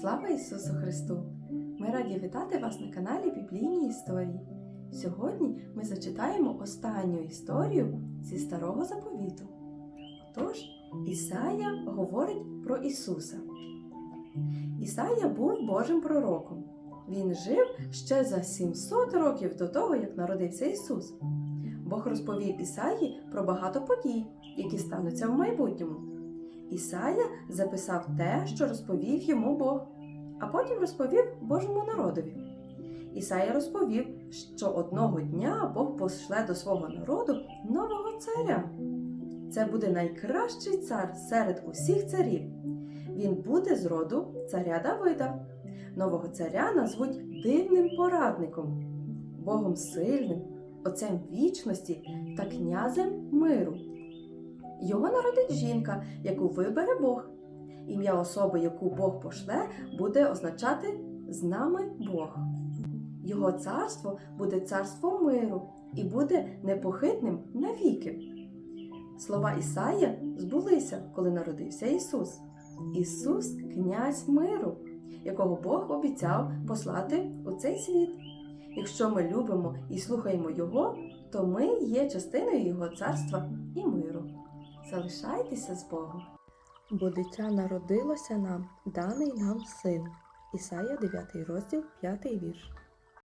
Слава Ісусу Христу! Ми раді вітати вас на каналі Біблійні історії. Сьогодні ми зачитаємо останню історію зі старого заповіту. Отож, Ісая говорить про Ісуса. Ісая був Божим пророком. Він жив ще за 700 років до того, як народився Ісус. Бог розповів Ісаї про багато подій, які стануться в майбутньому. Ісая записав те, що розповів йому Бог, а потім розповів Божому народові. Ісая розповів, що одного дня Бог пошле до свого народу нового царя. Це буде найкращий цар серед усіх царів. Він буде з роду царя Давида. Нового царя назвуть дивним порадником, Богом сильним, Отцем вічності та князем миру. Його народить жінка, яку вибере Бог. Ім'я особи, яку Бог пошле, буде означати з нами Бог. Його царство буде царством миру і буде непохитним навіки. Слова Ісая збулися, коли народився Ісус. Ісус князь миру, якого Бог обіцяв послати у цей світ. Якщо ми любимо і слухаємо Його, то ми є частиною Його царства і миру. Залишайтеся з Богом. Бо дитя народилося нам, даний нам син. Ісая 9 розділ, 5 вірш.